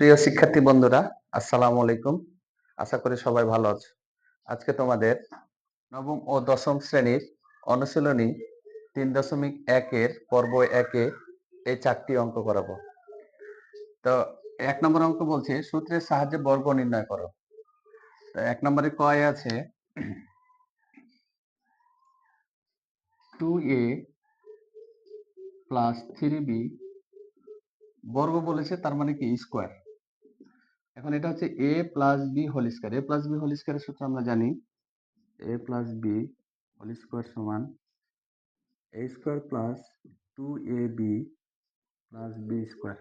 প্রিয় শিক্ষার্থী বন্ধুরা, আসসালামু আলাইকুম। আশা করি সবাই ভালো আছো। আজকে তোমাদের নবম ও দশম শ্রেণির অনুশীলনী তিন দশমিক একের পর্ব একে এই চারটি অঙ্ক করাবো। তো এক নম্বর অঙ্ক বলছে, সূত্রের সাহায্যে বর্গ নির্ণয় করো। তো এক নম্বরে কয় আছে? Two A plus three B বর্গ বলেছে, তার মানে কি? স্কোয়ার এখন এটা হচ্ছে A plus B whole square A plus B whole স্কোয়ারের সূত্র আমরা জানি। A plus B whole square সমান A square plus two A B plus B square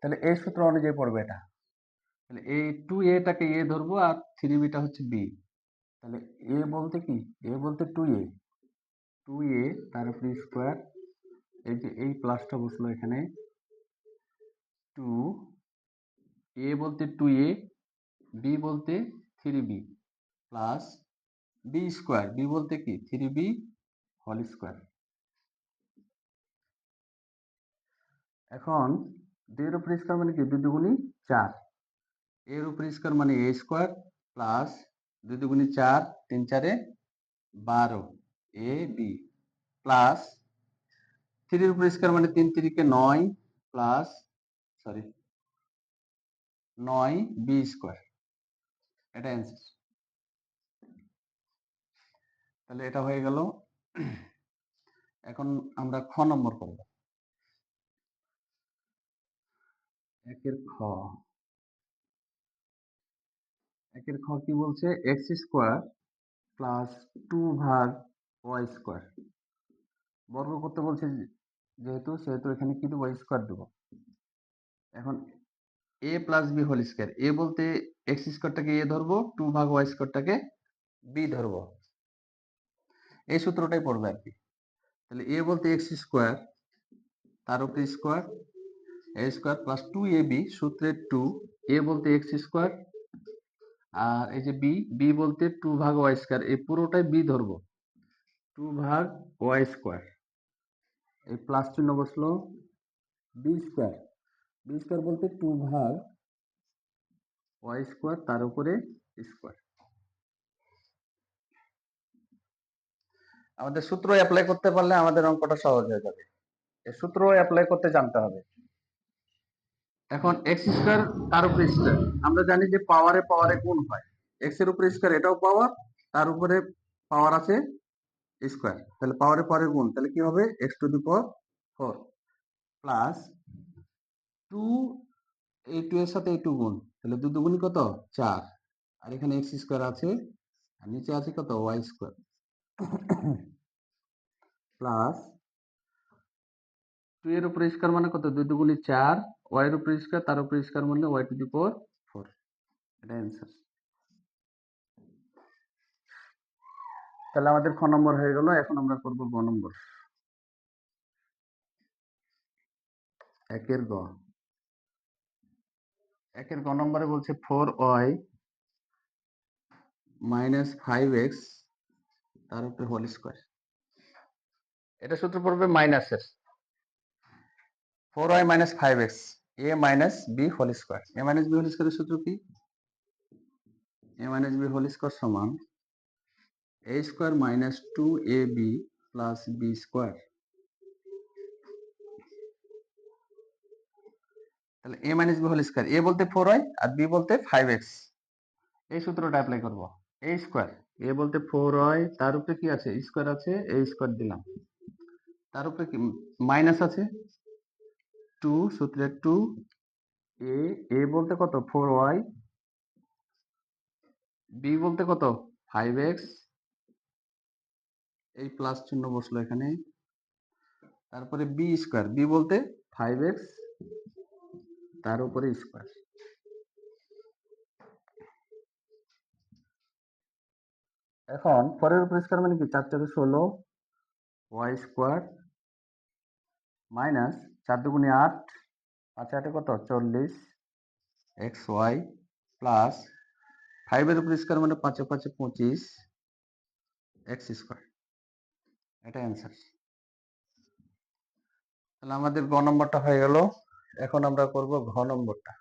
তাহলে এই সূত্র অনুযায়ী পড়বে এটা। তাহলে এই টু এটাকে এ ধরবো আর থ্রি বিটা হচ্ছে বি তাহলে এ বলতে কি? এ বলতে টু এ টু এ তার উপরে স্কোয়ার এই যে এই প্লাসটা বসল এখানে। টু এ বলতে টু এ বি বলতে three B plus B square B বলতে কি? থ্রি বি হোল স্কোয়ার এখন দুইয়ের উপর স্কোয়ার মানে কি? দুই দুগুণি চার। এর উপর স্কোয়ার মানে এ স্কোয়ার প্লাস দুই দুগুণি চার, তিন চারে বারো এ বি প্লাস থ্রির উপর স্কোয়ার মানে তিন তিরিকে নয় প্লাস সরি নয় বি স্কোয়ার এটা অ্যান্সার তাহলে এটা হয়ে গেল। এখন আমরা খ নম্বর করব। একের খ। একের খ কি বলছে? এক্স স্কোয়ার প্লাস টু ভাগ ওয়াই স্কোয়ার বর্গ করতে বলছে যেহেতু, সেহেতু এখানে কিন্তু ওয়াই স্কোয়ার দেবো। এখন A plus B whole square A বলতে এক্স স্কোয়ারটাকে এ ধরবো টু ভাগ ওয়াই স্কোয়ারটাকে বি ধরবো। এই সূত্রটাই পড়বে আর কি। তাহলে এ বলতে এক্স স্কোয়ার তার উপরে square A square plus two A B সূত্রের টু এ বলতে এক্স স্কোয়ার আর এই যে বি বি বলতে টু ভাগ ওয়াই স্কোয়ার এই পুরোটাই বি ধরবো। টু ভাগ ওয়াই স্কোয়ার এই প্লাস চিহ্ন বসল বি স্কোয়ার বি স্কোয়ার বলতে টু ভাগ ওয়াই স্কোয়ার তার উপরে স্কোয়ার আমাদের সূত্র অ্যাপ্লাই করতে পারলে আমাদের অঙ্কটা সহজ হয়ে যাবে। সূত্র অ্যাপ্লাই করতে জানতে হবে। এখন এক্স স্কোয়ার তার উপরে স্কোয়ার আমরা জানি যে পাওয়ারে পাওয়ারে গুণ হয়। এক্সের উপরে স্কোয়ার এটাও পাওয়ার তার উপরে পাওয়ার আছে স্কোয়ার তাহলে পাওয়ারে পাওয়ারে গুণ, তাহলে কি হবে? X to the power four plus two এই টু এর সাথে এই টু গুণ। তাহলে দু দুগুণই কত? চার। আর এখানে এক্স স্কোয়ার আছে, আর নিচে আছে কত? ওয়াই স্কোয়ার প্লাস টু এর উপরে স্কোয়ার মানে কত? দুই দুগুণি চার। ওয়াই এর উপরে স্কোয়ার তার উপরে স্কোয়ার মানে Y to the power four এটা অ্যান্সার তাহলে আমাদের খ নম্বর হয়ে গেল। এখন আমরা করব গ নম্বর। একের গ। একের গ নম্বরে বলছে four Y minus five X তার উপরে হোল স্কোয়ার এটা সূত্র পড়বে মাইনাসের four Y minus five X A minus B whole square A minus B whole স্কোয়ারের সূত্র কি? A minus B whole square সমান A square minus two A B plus B square তাহলে A minus B whole square A বলতে four Y আর B বলতে five X এই সূত্রটা অ্যাপ্লাই করব। এ স্কোয়ার এ বলতে ফোর ওয়াই তার উপরে কি আছে? স্কোয়ার আছে এ স্কোয়ার দিলাম। তার উপরে কি মাইনাস আছে? টু সূত্রে টু এ এ বলতে কত? ফোর ওয়াই বি বলতে কত? ফাইভ এক্স এই প্লাস চিহ্ন বসল এখানে। তারপরে বি স্কোয়ার বি বলতে ফাইভ এক্স তার উপরে স্কোয়ার এখন পরের উপরে স্কোয়ার মানে কি? চার চারে ষোলো, ওয়াই স্কোয়ার, মাইনাস চার দুগুণে আট, পাঁচ আটে কত? চল্লিশ, এক্স ওয়াই, প্লাস ফাইভের উপর স্কোয়ার মানে পাঁচে পাঁচে পঁচিশ, এক্স স্কোয়ার। এটা অ্যান্সার। তাহলে আমাদের গ নম্বরটা হয়ে গেল। এখন আমরা করব ঘ নম্বরটা।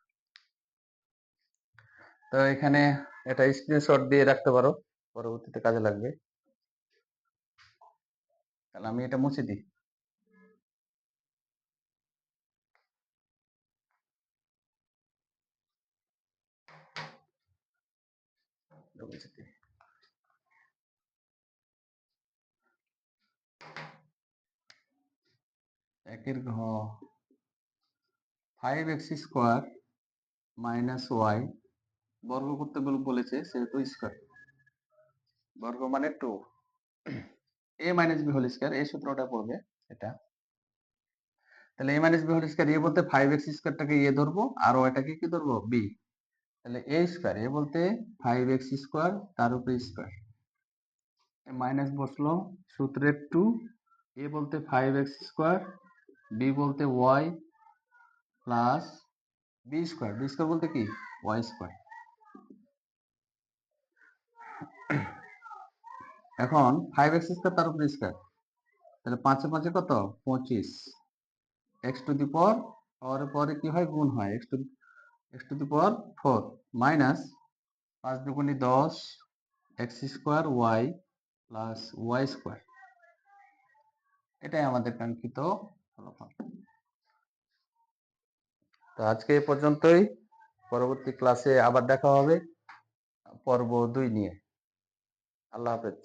তো এখানে এটা স্ক্রিনশট দিয়ে রাখতে পারো, পরবর্তীতে কাজে লাগবে। তাহলে আমি এটা মুছে দিই। একের ঘ। Five X square minus Y বর্গ করতে বলে- বলেছে সেহেতু স্কোয়ার বর্গ মানে two A minus B whole square এই সূত্রটা পড়বে এটা। তাহলে A minus B whole square A বলতে ফাইভ এক্স স্কোয়ারটাকে এ ধরবো, আর ওয়াইটাকে কি ধরবো? বি তাহলে এ স্কোয়ার এ বলতে ফাইভ এক্স স্কোয়ার তার উপরে স্কোয়ার মাইনাস বসল সূত্রের টু এ বলতে ফাইভ এক্স স্কোয়ার বি বলতে Y plus B square B square বলতে কি? ওয়াই স্কোয়ার এখন ফাইভ এক্স স্কোয়ার তার উপরে স্কোয়ার তাহলে পাঁচে পাঁচে কত? পঁচিশ। এক্স টু দি পর পাওয়ারের পরে কি হয়? গুণ হয়। X to X to the power four minus পাঁচ দুগুণি দশ X square Y plus Y square এটাই আমাদের কাঙ্ক্ষিত ফলাফল। তো আজকে এ পর্যন্তই। পরবর্তী ক্লাসে আবার দেখা হবে। পর্ব দুই নিয়ে। আল্লাহ হাফেজ।